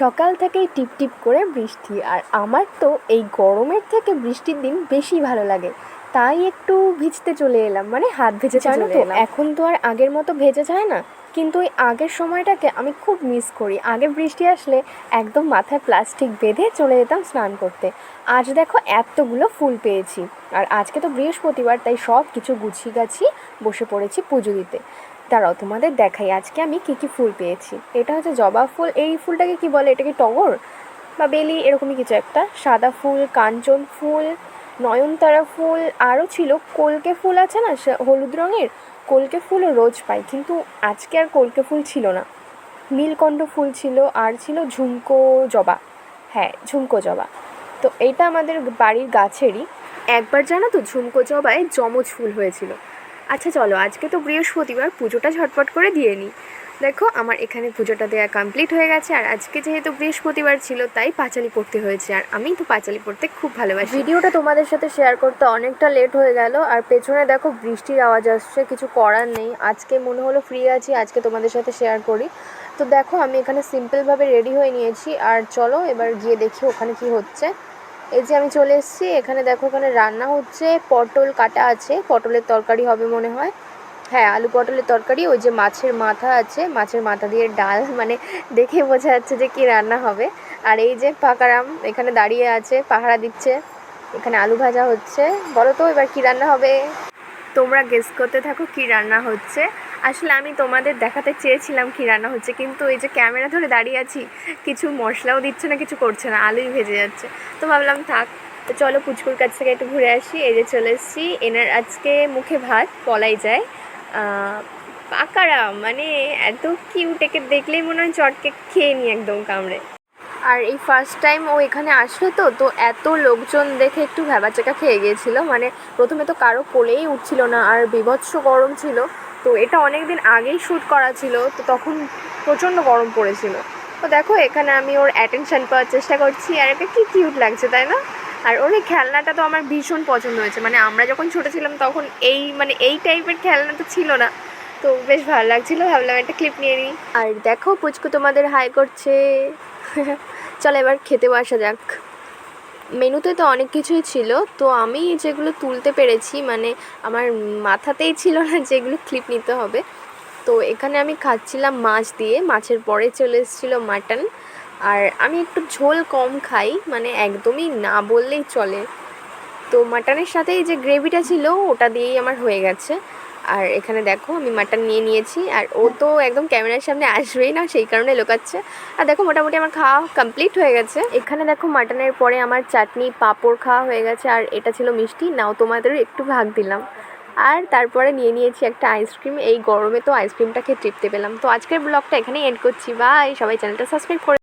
সকাল থেকেই টিপ টিপ করে বৃষ্টি আর আমার তো এই গরমের থেকে বৃষ্টির দিন বেশি ভালো লাগে। তাই একটু ভিজতে চলে এলাম মানে হাত ভেজে জানো তো এখন তো আর আগের মতো ভেজে যায় না কিন্তু ওই আগের সময়টাকে আমি খুব মিস করি। আগে বৃষ্টি আসলে একদম মাথায় প্লাস্টিক বেঁধে চলে যেতাম স্নান করতে। আজ দেখো এতগুলো ফুল পেয়েছি আর আজকে তো বৃহস্পতিবার তাই সব কিছু গুছিয়ে গাছি বসে পড়েছি পুজো দিতে। দাঁড়াও, তোমাদের দেখাই আজকে আমি কী কী ফুল পেয়েছি। এটা হচ্ছে জবা ফুল, এই ফুলটাকে কি বলে? এটাকে টগর বা বেলি, এরকমই কিছু একটা। সাদা ফুল, কাঞ্চন ফুল, নয়নতারা ফুল, আরও ছিল। কলকে ফুল আছে না হলুদ রঙের? কলকে ফুলও রোজ পাই, কিন্তু আজকে আর কলকে ফুল ছিল না। নীলকণ্ঠ ফুল ছিল, আর ছিল ঝুমকো জবা। হ্যাঁ ঝুমকো জবা। তো এটা আমাদের বাড়ির গাছেরই। একবার জানো তো ঝুমকো জবায় যমজ ফুল হয়েছিল। আচ্ছা চলো, আজকে তো বৃহস্পতিবার, পুজোটা ঝটপট করে দিয়ে নিই। দেখো, আমার এখানে পুজোটা দেওয়া কমপ্লিট হয়ে গেছে, আর আজকে যেহেতু বৃহস্পতিবার ছিল, তাই পাঁচালি পড়তে হয়েছে, আর আমি তো পাঁচালি পড়তে খুব ভালোবাসি। ভিডিওটা তোমাদের সাথে শেয়ার করতে অনেকটা লেট হয়ে গেল, আর পেছনে দেখো বৃষ্টির আওয়াজ আসছে, কিছু করার নেই। আজকে মনে হলো ফ্রি আছি, আজকে তোমাদের সাথে শেয়ার করি। তো দেখো, আমি এখানে সিম্পলভাবে রেডি হয়ে নিয়েছি, আর চলো, এবার গিয়ে দেখি ওখানে কি হচ্ছে। এই যে আমি চলে এসেছি, এখানে দেখো এখানে রান্না হচ্ছে, পটল কাটা আছে, পটলের তরকারি হবে মনে হয়। হ্যাঁ আলু পটলের তরকারি, ওই যে মাছের মাথা আছে, মাছের মাথা দিয়ে ডাল মানে দেখে বোঝা যাচ্ছে যে কি রান্না হবে। আর এই যে পাকারাম, এখানে দাঁড়িয়ে আছে, পাহারা দিচ্ছে, এখানে আলু ভাজা হচ্ছে। বলো তো, এবার কি রান্না হবে? তোমরা গেস করতে থাকো কি রান্না হচ্ছে। আসলে আমি তোমাদের দেখাতে চেয়েছিলাম কি রান্না হচ্ছে, কিন্তু এই যে ক্যামেরা ধরে দাঁড়িয়ে আছি, কিছু মশলাও দিচ্ছে না, কিছু করছে না, আলুই ভেজে যাচ্ছে। তো ভাবলাম থাক, তো চলো পুচকুর কাছ থেকে একটু ঘুরে আসি, এই যে চলে এসেছি। এনার আজকে মুখে ভাত বলাই যায়। পাকারা মানে এত কিউট একে দেখলেই মনে হয় চটকে খেয়ে নি একদম কামড়ে। আর এই ফার্স্ট টাইম ও এখানে আসলো তো তো এত লোকজন দেখে একটু ভ্যাবাচাকা খেয়ে গিয়েছিল মানে প্রথমে তো কারও কোলেই উঠছিল না, আর বিভৎস গরম ছিল। তো এটা অনেক দিন আগেই শ্যুট করা ছিল, তো তখন প্রচণ্ড গরম পড়েছিল। তো দেখো, এখানে আমি ওর অ্যাটেনশন পাওয়ার চেষ্টা করছি, আর এটা কি কিউট লাগছে, তাই না? আর ওর এই খেলনাটা তো আমার ভীষণ পছন্দ হয়েছে। মানে আমরা যখন ছোটো ছিলাম, তখন এই মানে এই টাইপের খেলনা তো ছিল না। তো বেশ ভালো লাগছিল, ভাবলাম একটা ক্লিপ নিয়ে নিই। আর দেখো, পুচকু তোমাদের হাই করছে। চলো এবার খেতেও বসা যাক। মেনুতে তো অনেক কিছুই ছিল, তো আমি যেগুলো তুলতে পেরেছি মানে আমার মাথাতেই ছিল না যেগুলো ক্লিপ নিতে হবে। তো এখানে আমি খাচ্ছিলাম মাছ দিয়ে, মাছের পরে চলে এসেছিল মাটন আর আমি একটু ঝোল কম খাই মানে একদমই না বললেই চলে। তো মাটনের সাথে এই যে গ্রেভিটা ছিল, ওটা দিয়েই আমার হয়ে গেছে। আর এখানে দেখো আমি মাটন নিয়ে নিয়েছি, আর ও তো একদম ক্যামেরার সামনে আসবেই না, সেই কারণে লোকাচ্ছে। আর দেখো মোটামুটি আমার খাওয়া কমপ্লিট হয়ে গেছে। এখানে দেখো মাটনের পরে আমার চাটনি, পাঁপড় খাওয়া হয়ে গেছে, আর এটা ছিল মিষ্টি, নাও তোমাদের একটু ভাগ দিলাম। আর তারপরে নিয়ে নিয়েছি একটা আইসক্রিম, এই গরমে তো আইসক্রিমটা খেয়ে তৃপ্তি পেলাম। তো আজকের ব্লগটা এখানেই এড করছি বাই সবাই চ্যানেলটা সাবস্ক্রাইব করে